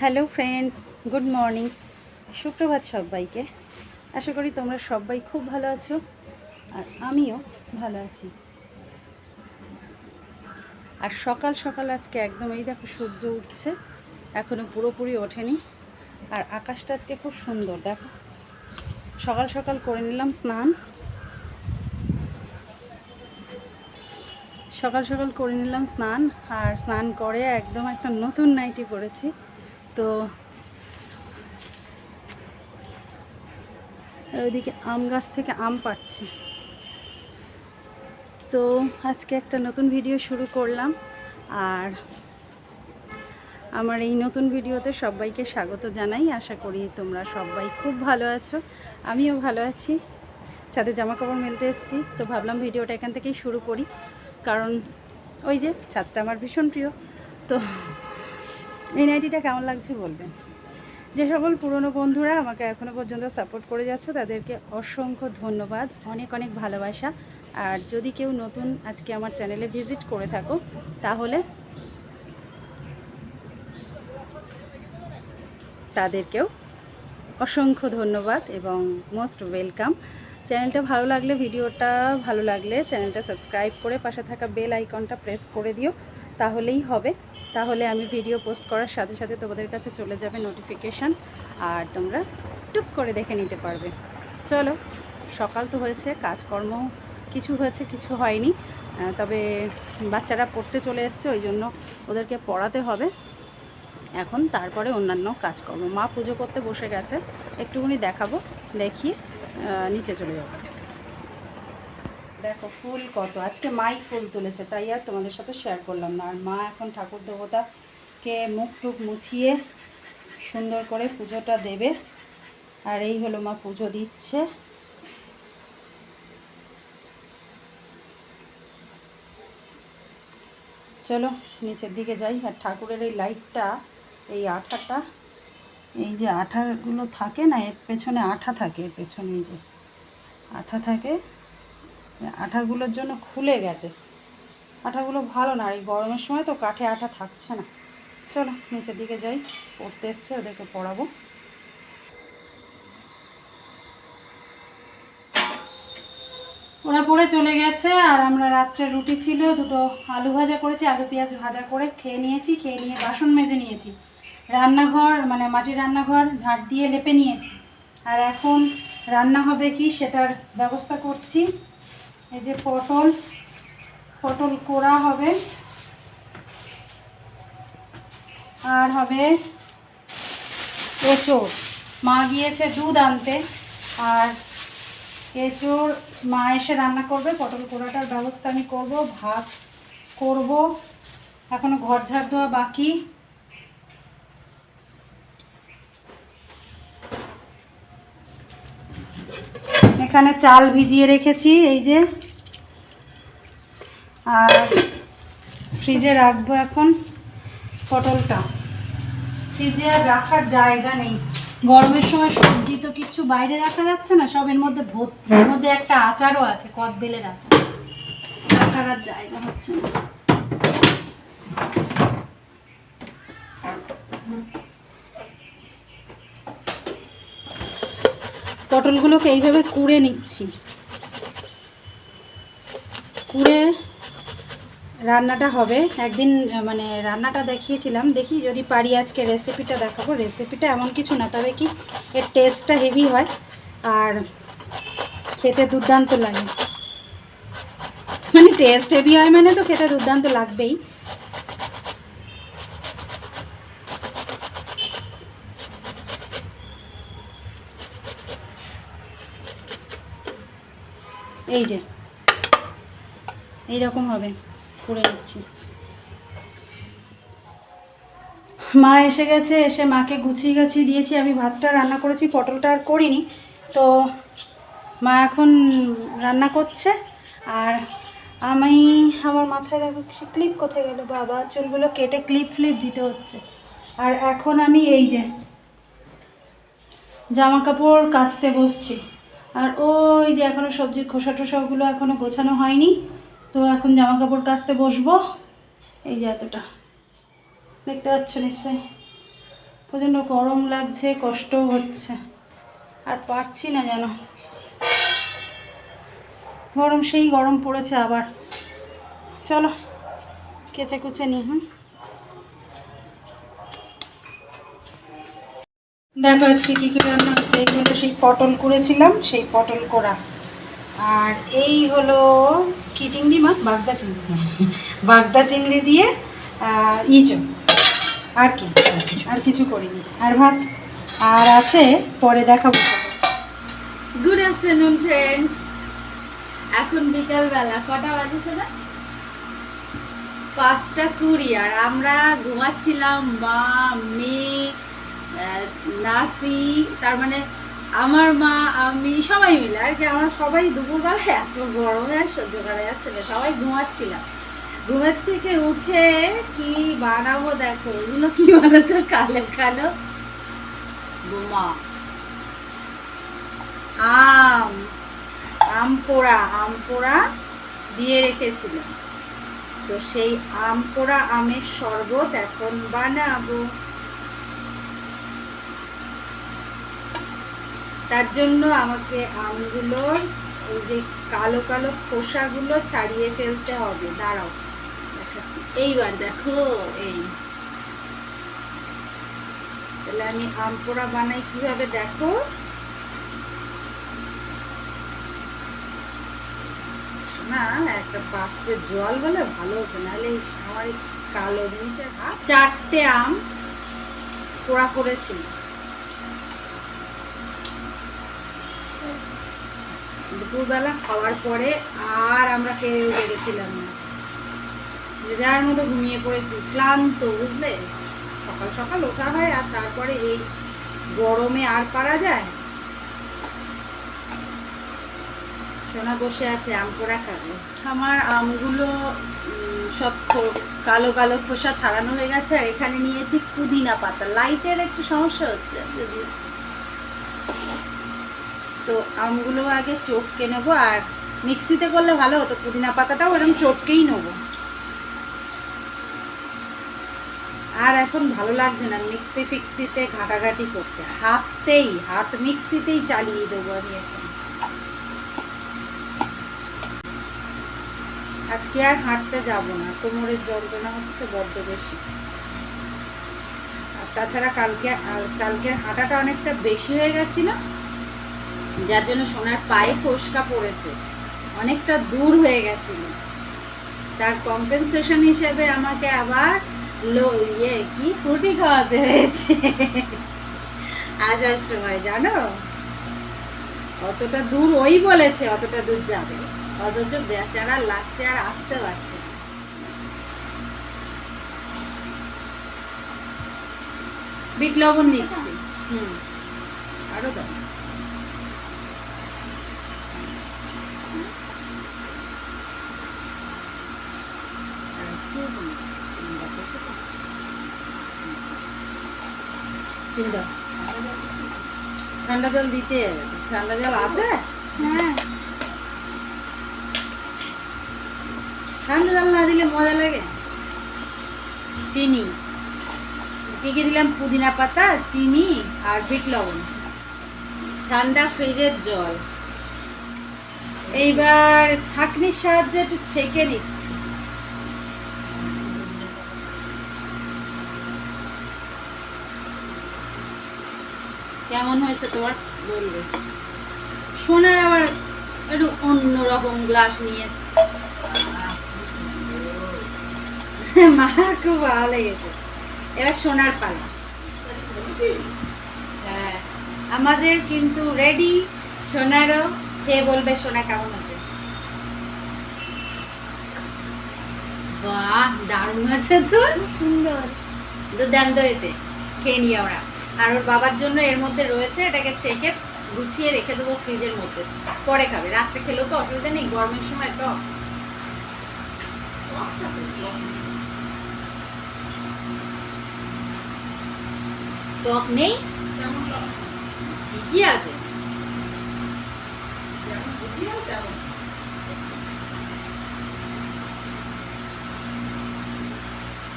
Hello friends, good morning. সুপ্রভাত সবাইকে। আশা করি তোমরা সবাই খুব ভালো আছো আর আমিও ভালো আছি। আর সকাল সকাল আজকে একদম এই দেখো সূর্য উঠছে এখনও পুরোপুরি ওঠেনি। আর আকাশটা আজকে খুব সুন্দর, দেখো। সকাল সকাল করে নিলাম স্নান। সকাল সকাল করে নিলাম স্নান, আর স্নান করে একদম একটা নতুন নাইটি পরেছি। তো ওইদিকে আম গাছ থেকে আম পাচ্ছি। তো আজকে একটা নতুন ভিডিও শুরু করলাম আর আমার এই নতুন ভিডিওতে সবাইকে স্বাগত জানাই। আশা করি তোমরা সবাই খুব ভালো আছো, আমিও ভালো আছি। ছাদে জামা কাপড় মেলতে এসেছি, তো ভাবলাম ভিডিওটা এখান থেকেই শুরু করি। কারণ ওই যে ছাদটা আমার ভীষণ প্রিয়, তো এই নাইটিটা কেমন লাগছে বলবেন যে সকল পুরনো বন্ধুরা আমাকে এখনও পর্যন্ত সাপোর্ট করে যাচ্ছ, তাদেরকে অসংখ্য ধন্যবাদ, অনেক অনেক ভালোবাসা। আর যদি কেউ নতুন আজকে আমার চ্যানেলে ভিজিট করে থাকো, তাহলে তাদেরকেও অসংখ্য ধন্যবাদ এবং মোস্ট ওয়েলকাম চ্যানেলটা ভালো লাগলে ভিডিওটা ভালো লাগলে চ্যানেলটা সাবস্ক্রাইব করে পাশে থাকা বেল আইকনটা প্রেস করে দিও, তাহলেই হবে। তাহলে আমি ভিডিও পোস্ট করার সাথে সাথে তোমাদের কাছে চলে যাবে নোটিফিকেশান আর তোমরা টুক করে দেখে নিতে পারবে। চলো, সকাল তো হয়েছে, কাজকর্ম কিছু হয়েছে, কিছু হয়নি তবে বাচ্চারা পড়তে চলে এসছে, ওই জন্য ওদেরকে পড়াতে হবে। এখন তারপরে অন্যান্য কাজকর্ম। মা পুজো করতে বসে গেছে, একটুখানি দেখাবো দেখিয়ে নিচে চলে যাব। দেখো ফুল কত। আজকে মাই ফুল তুলেছে, তাই আর তোমাদের সাথে শেয়ার করলাম না। আর মা এখন ঠাকুর দেবতাকে মুখ টুক মুছিয়ে সুন্দর করে পুজোটা দেবে। আর এই হলো মা পুজো দিচ্ছে। চলো নিচের দিকে যাই। আর ঠাকুরের এই লাইটটা এই আঠাটা, এই যে আঠাগুলো থাকে না, এর পেছনে আঠা থাকে, এর পেছনে এই যে আঠা থাকে আঠাগুলোর জন্য খুলে গেছে। আঠাগুলো ভালো না, আর এই গরমের সময় তো কাঠে আঠা থাকছে না। চলো, নিচের দিকে যাই, পড়তে এসছে, ওদেরকে পড়াবো। ওরা পড়ে চলে গেছে, আর আমরা রাত্রে রুটি ছিল, দুটো আলু ভাজা করেছি, আলু পেঁয়াজ ভাজা করে খেয়ে নিয়েছি, খেয়ে নিয়ে বাসন মেজে নিয়েছি। রান্নাঘর মানে মাটির রান্নাঘর ঝাড় দিয়ে লেপে নিয়েছি। আর এখন রান্না হবে কি, সেটার ব্যবস্থা করছি। এই যে পটল পটল কোড়া হবে। আর হবে এঁচোড়। মা গিয়েছে দুধ আনতে, আর এঁচোড় মা এসে রান্না করবে, পটল কোড়াটার ব্যবস্থা আমি করব, ভাত করব। এখনও ঘর ঝাড় দেওয়া বাকি। এখানে চাল ভিজিয়ে রেখেছি, এই যে। আর ফ্রিজে রাখব এখন পটলটা। ফ্রিজে আর রাখার জায়গা নেই। গরমের সময় সবজি তো কিচ্ছু বাইরে রাখা যাচ্ছে না, সব এর মধ্যে ভর্তি এর মধ্যে একটা আচারও আছে, কদবেলের আচার। রাখার আর জায়গা হচ্ছে না। পটলগুলোকে এইভাবে কুড়ে নিচ্ছি। কুড়ে রান্নাটা হবে। একদিন মানে রান্নাটা দেখিয়েছিলাম। দেখি যদি পারি আজকে রেসিপিটা দেখাবো। রেসিপিটা এমন কিছু না, তবে কি এর টেস্টটা হেভি হয় আর খেতে দুর্দান্ত লাগে। মানে টেস্ট হেভি হয় মানে তো খেতে দুর্দান্ত লাগবেই। এই যে। এই রকম হবে করে নিচ্ছি মা এসে গেছে, এসে মাকে গুছিয়ে গাছিয়ে দিয়েছি, আমি ভাতটা রান্না করেছি, পটলটা আর করিনি। তো মা এখন রান্না করছে, আর আমি আমার মাথায় দেখো ক্লিপ কোথায় গেল, বাবা, চুলগুলো কেটে ক্লিপ ফ্লিপ দিতে হচ্ছে। আর এখন আমি এই যে জামা কাপড় কাচতে বসছি। আর ওই যে এখনও সবজির খোসা টোসাগুলো এখনও গোছানো হয়নি। তো এখন জামা কাপড় কাচতে বসবো। এই যে এতটা। দেখতে পাচ্ছ নিশ্চয়ই। প্রচণ্ড গরম লাগছে, কষ্টও হচ্ছে। আর পারছি না যেন। গরম সেই গরম পড়েছে আবার। চলো কেচে কুচে নি হুম? দেখো আজকে কী কী রান্না হচ্ছে। এইগুলো সেই পটল করেছিলাম সেই পটল করা আর এই হলো কি চিংড়ি মা? বাগদা চিংড়ি। বাগদা চিংড়ি দিয়ে ইঁচো আর কি? আর কিছু করিনি। আর ভাত? আর আছে পরে দেখাবো। গুড আফটারনুন ফ্রেন্ডস এখন বিকালবেলা। কটা বাজে শোনা? পাঁচটা কুড়ি আর আমরা ঘুমাচ্ছিলাম মা মেয়ে নাতি, তার মানে আমার মা, আমি সবাই মিলে, আর কি আমরা সবাই দুপুরবেলা এত গরমে আর সহ্য করা যাচ্ছে না, সবাই ঘুমাচ্ছিলাম। ঘুমের থেকে উঠে কি বানাবো দেখো, এগুলো কি বানাতো কালো কালো বোমা। আম আম পোড়া আম পোড়া দিয়ে রেখেছিলাম। তো সেই আম পোড়া আমের শরবত এখন বানাবো। তার জন্য আমাকে আমগুলোর ওই যে কালো কালো খোসাগুলো ছাড়িয়ে ফেলতে হবে। দাঁড়াও, দেখাচ্ছি। এইবার দেখো, এই। তাহলে আমি আম পোড়া বানাই কীভাবে দেখো? না, একটা পাত্রে জল বলে ভালো হতো নাহলে কালো জিনিসের চারটে আম পোড়া করেছিল দুপুরবেলা খাওয়ার পরে আর আমরা কেউ বেড়েছিলাম না। যে যার মতো ঘুমিয়ে পড়েছি, ক্লান্ত, বুঝলে? সকাল সকাল ওঠা হয় আর তারপরে এই গরমে আর পারা যায়? সোনা বসে আছে, আম পোড়া খাবে। আমার আমগুলো সব কালো কালো খোসা ছাড়ানো হয়ে গেছে আর এখানে নিয়েছি পুদিনা পাতা। লাইটের একটু সমস্যা হচ্ছে, যদি তো আমগুলো আগে চটকে নেব আর মিক্সিতে করলে ভালো হতো, পুদিনা পাতাটাও এরকম চটকেই নেব। আর এখন ভালো লাগছে না মিক্সি ফিক্সিতে ঘাটাঘাটি করতে। হাতেই, হাত মিক্সিতেই চালিয়ে দেবো আমি এখন। আজকে আর হাঁটতে যাব না, কোমরের যন্ত্রণা হচ্ছে বড্ড বেশি। আর তাছাড়া কালকে, কালকের হাঁটাটা অনেকটা বেশি হয়ে গেছিল। যার জন্য সোনার পায়ে ফোসকা পড়েছে। অনেকটা দূর হয়ে গেছিল। তার কম্পেনসেশন হিসেবে আমাকে আবার লো ইয়ে কি ফ্রুটি খাওয়াতে হয়েছে। আসার সময়, জানো? অতটা দূর ওই বলেছে, অতটা দূর যাবে। অথচ বেচারা লাস্টে আর আসতে পারছে। বিট লবণ দিচ্ছি হুম। আরও দাও আর একটু দিন। চিনি দাও তো। চিনি দাও। ঠান্ডা জল দিতে। ঠান্ডা জল আছে? হ্যাঁ। ঠান্ডা জল না দিলে মজা লাগে? চিনি। কি কি দিলাম? পুদিনা পাতা চিনি আর বিট লবণ। ঠান্ডা ফ্রিজের জল। এইবার ছাঁকনির সাহায্যে একটু ছেঁকে নিচ্ছি। কেমন হয়েছে তোমার? বলবে। সোনার আবার একটু অন্যরকম গ্লাস নিয়ে এসছে। মার খুব ভালো লেগেছে। এবার সোনার পালা। হ্যাঁ আমাদের কিন্তু রেডি সোনারও খেয়ে বলবে সোনা কেমন হয়েছে? বাহ দারুণ হয়েছে তো। সুন্দর। দুর্দান্ত হয়েছে। খেয়ে নিই আমরা। আর ওর বাবার জন্য এর মধ্যে রয়েছে এটাকে ছেঁকে গুছিয়ে রেখে দেবো ফ্রিজের মধ্যে। পরে খাবে। রাত্রে খেলেও তো অসুবিধা নেই, গরমের সময় টক টক নেই? ঠিকই আছে।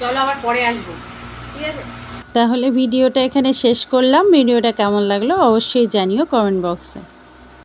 চলো আবার পরে আসব। ঠিক আছে? তাহলে ভিডিওটা এখানে শেষ করলাম। ভিডিওটা কেমন লাগল অবশ্যই জানিও কমেন্ট বক্সে।